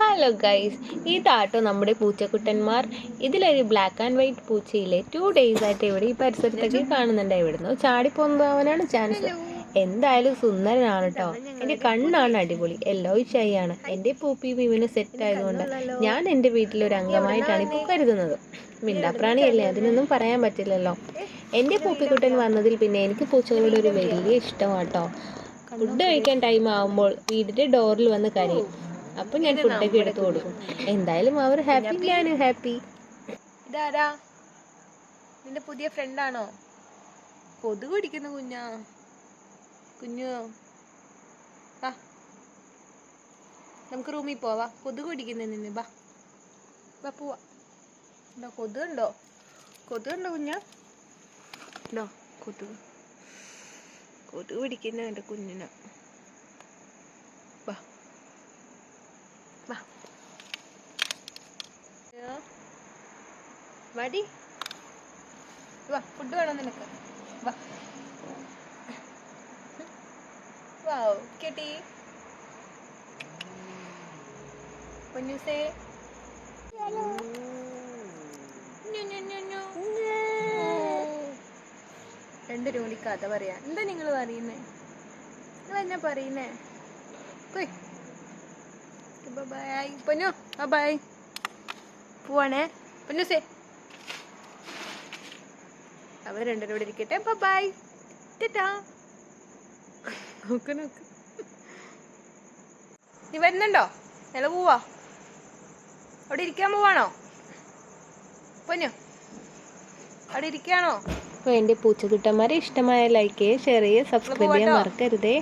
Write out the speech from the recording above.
Hello guys ഇതാട്ടോ നമ്മുടെ പൂച്ചക്കുട്ടന്മാർ ഇതിലൊരു ബ്ലാക്ക് ആൻഡ് വൈറ്റ് പൂച്ചയിലെ ടു ഡേയ്സ് ആയിട്ട് ഇവിടെ ഈ പരിസരത്തൊക്കെ കാണുന്നുണ്ട്. ഇവിടുന്ന് ചാടിപ്പോകുന്നവനാണ് ചാൻസ്. എന്തായാലും സുന്ദരനാണ് കേട്ടോ എന്റെ കണ്ണാണ് അടിപൊളി. എല്ലോ ആണ് എന്റെ പൂപ്പി ഇവന് സെറ്റ് ആയതുകൊണ്ട് ഞാൻ എന്റെ വീട്ടിലൊരു അംഗമായിട്ടാണ് ഇപ്പോൾ കരുതുന്നത്. മിണ്ടാപ്രാണിയല്ലേ അതിനൊന്നും പറയാൻ പറ്റില്ലല്ലോ. എന്റെ പൂപ്പിക്കുട്ടൻ വന്നതിൽ പിന്നെ എനിക്ക് പൂച്ചകളോട് ഒരു വലിയ ഇഷ്ടമാട്ടോ ഫുഡ് കഴിക്കാൻ ടൈം ആകുമ്പോൾ വീടിന്റെ ഡോറിൽ വന്ന് കരയും. അപ്പം ഞാൻ ഫുഡൊക്കെ എടുത്തു കൊടുക്കും. എന്തായാലും അവർ ഹാപ്പി ഞാനും ഹാപ്പി ഇതാരാ? നിന്റെ പുതിയ ഫ്രണ്ടാണോ കൊതുക് പിടിക്കുന്ന കുഞ്ഞാ. കുഞ്ഞു. വാ. നമുക്ക് റൂമിൽ പോവാ. കൊതുക് പിടിക്കുന്ന നിന്ന്. ബാ ബാ പോവാ. ഉണ്ടോ? കൊതുകുണ്ടോ കൊതുകുണ്ടോ കുഞ്ഞാ? ഉണ്ടോ? കൊതുക്. കൊതുക് പിടിക്കുന്ന എന്റെ കുഞ്ഞിന് വാ വാ ഏ? മടി വാ ഫുഡ് വേണം നിനക്ക്? വാ. വാവ് കിട്ടി. പൊന്നൂസേ. ഞു, ഞു, ഞു, ഞു. രണ്ടു കൂടി കഥ പറയാ എന്താ നിങ്ങൾ പറയുന്നേ? നിങ്ങൾ എന്നാ പറയുന്നേ? ബൈ പൊന്നു ബൈ. പോവാണേ. പൊന്നൂസേ. അവർ രണ്ടുപേരും ഇവിടെ ഇരിക്കട്ടെ. ബൈ ടാ നോക്ക് നോക്ക്. നീ വരുന്നുണ്ടോ? നില പോവാ. അവിടെ ഇരിക്കാൻ പോവാണോ? പൊന്നു. അവിടെ ഇരിക്കാണോ? അപ്പോൾ എന്റെ പൂച്ചക്കുട്ടന്മാരെ ഇഷ്ടമായ ലൈക്ക് ചെയ്യുക ഷെയർ ചെയ്യുക സബ്സ്ക്രൈബ് ചെയ്യാൻ മറക്കരുതേ.